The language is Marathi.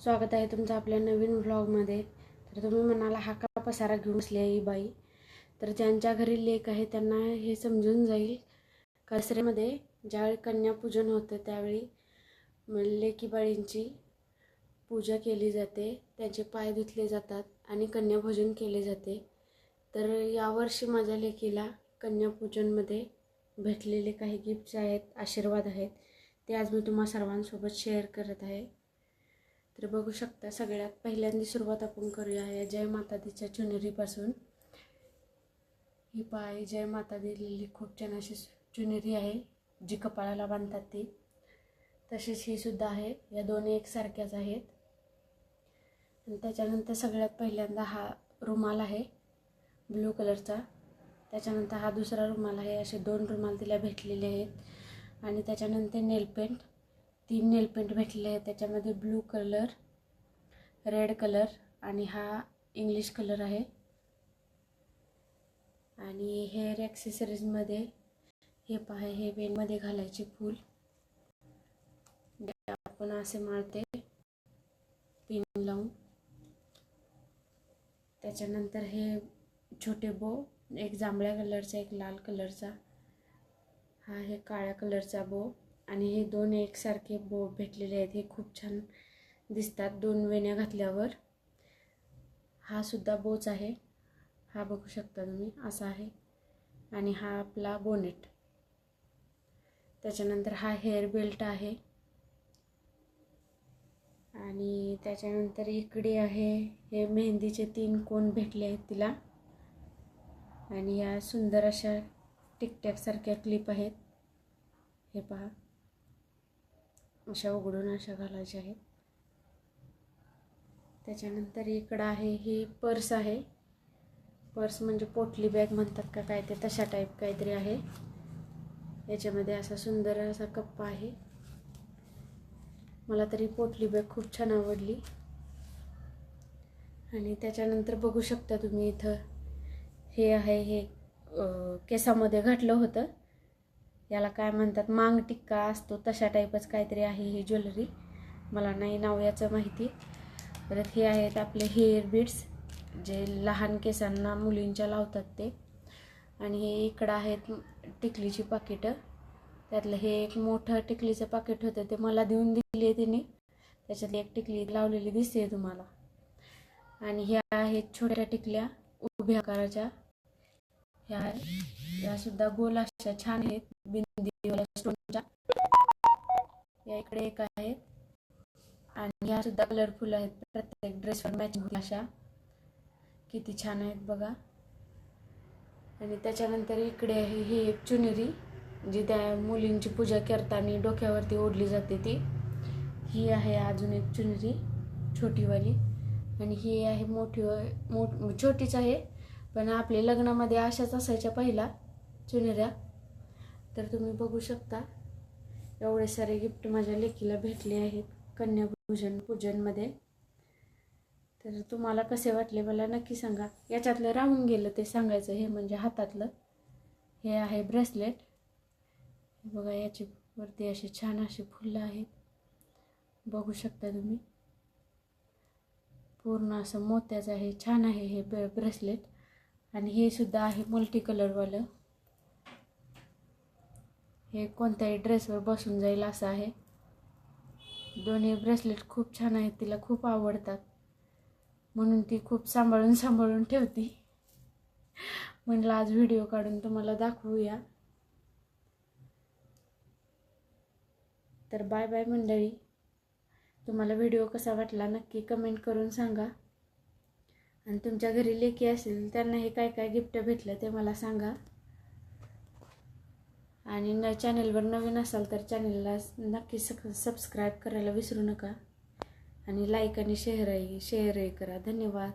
स्वागत आहे तुमचं आपल्या नवीन व्लॉगमध्ये तर तुम्ही म्हणाला हा का पसारा घेऊन बसली आहे ही बाई? तर ज्यांच्या घरी लेक आहे त्यांना हे समजून जाईल. कसऱ्यामध्ये ज्यावेळी कन्यापूजन होतं त्यावेळी लेकीबाळींची पूजा केली जाते त्यांचे पाय धुतले जातात आणि कन्याभोजन केले जाते. तर यावर्षी माझ्या लेकीला कन्यापूजनमध्ये भेटलेले काही गिफ्ट्स आहेत आशीर्वाद आहेत ते आज मी तुम्हा सर्वांसोबत शेअर करत आहे. तर बघू शकता सगळ्यात पहिल्यांदा सुरुवात आपण करूया या जय माता दीच्या चुनरीपासून. ही पाय जय माता दिलेली खूप छान अशी चुनरी आहे जी कपाळाला बांधतात ती. तशीच ही सुद्धा आहे या दोन्ही एकसारख्याच आहेत. आणि त्याच्यानंतर सगळ्यात पहिल्यांदा हा रुमाल आहे ब्लू कलरचा. त्याच्यानंतर हा दुसरा रुमाल आहे असे दोन रुमाल तिला भेटलेले आहेत. आणि त्याच्यानंतर नेलपेंट तीन नेलपेंट भेटलेले आहेत. त्याच्यामध्ये ब्लू कलर रेड कलर आणि हा इंग्लिश कलर आहे. आणि हेअर ॲक्सेसरीजमध्ये हे पहा हे वेनमध्ये घालायचे फूल. आपण असे मारते पिन लावून. त्याच्यानंतर हे छोटे बो एक जांभळ्या कलरचा एक लाल कलरचा हा हे काळ्या कलरचा बो आणि हे दोन एकसारखे बो भेटलेले आहेत. हे खूप छान दिसतात दोन वेण्या घातल्यावर. हा सुद्धा बोच आहे. हा बघू शकता तुम्ही असा आहे. आणि हा आपला बोनेट त्याच्यानंतर हा हेअर बेल्ट आहे. आणि त्याच्यानंतर इकडे आहे हे मेहंदीचे तीन कोण भेटले आहेत तिला. आणि या सुंदर अशा टिकटॅकसारख्या क्लिप आहेत. हे पहा. अशा उघडून अशा घालायच्या आहेत. त्याच्यानंतर इकडं आहे ही पर्स आहे. पर्स म्हणजे पोटली बॅग म्हणतात का काय ते तशा टाईप काहीतरी आहे. याच्यामध्ये असा सुंदर असा कप्पा आहे. मला तरी पोटली बॅग खूप छान आवडली. आणि त्याच्यानंतर बघू शकता तुम्ही इथं हे आहे हे केसामध्ये घातलं होतं. याला काय म्हणतात मांग टिक्का असतो तशा टाईपच काहीतरी आहे ही ज्वेलरी मला नाही नाव याचं माहिती. परत हे आहेत आपले हेअर बीड्स जे लहान केसांना मुलींच्या लावतात ते. आणि हे इकडं आहेत टिकलीची पाकिटं. त्यातलं हे एक मोठं टिकलीचं पाकिट होतं ते मला देऊन दिली आहे तिने. त्याच्यात एक टिकली लावलेली दिसते तुम्हाला. आणि ह्या आहेत छोट्या टिकल्या उभ्या आकाराच्या. ह्या या सुद्धा गोल अशा छान आहेत. बिंदी स्टोनच्या या इकडे एक आहेत. आणि ह्या सुद्धा कलरफुल आहेत. प्रत्येक ड्रेसवर मॅचिंग अशा. किती छान आहेत बघा. आणि त्याच्यानंतर इकडे आहे ही एक चुनरी जी त्या मुलींची पूजा करताना डोक्यावरती ओढली जाते ती. ही आहे अजून एक चुनरी छोटीवाली. आणि ही आहे मोठी मोठ छोटीच आहे. पण आपले लग्नामध्ये अशाच असायच्या पहिला चुनेऱ्या तर तुम्ही बघू शकता एवढे सारे गिफ्ट माझ्या लेकीला भेटले आहेत कन्याभूजन पूजनमध्ये. तर तुम्हाला कसे वाटले मला नक्की सांगा. याच्यातलं राहून गेलं ते सांगायचं हे म्हणजे हातातलं. हे आहे ब्रेसलेट बघा याची वरती अशी छान अशी फुलं आहेत. बघू शकता तुम्ही. पूर्ण असं मोत्याचं आहे छान आहे हे ब्रेसलेट आणि हे सुद्धा आहे मल्टी कलरवालं हे कोणत्याही ड्रेसवर बसून जाईल असं आहे. दोन्ही ब्रेसलेट खूप छान आहेत तिला खूप आवडतात. म्हणून ती खूप सांभाळून सांभाळून ठेवती. म्हणलं आज व्हिडिओ काढून तुम्हाला दाखवूया. तर बाय बाय मंडळी. तुम्हाला व्हिडिओ कसा वाटला नक्की कमेंट करून सांगा. आणि तुमच्या घरी लेकी असेल त्यांना हे काय काय गिफ्ट भेटलं ते मला सांगा आणि न चॅनलवर नवीन असाल तर चॅनलला नक्की सक सबस्क्राईब करायला विसरू नका आणि लाईक आणि शेअरही शेअरही करा धन्यवाद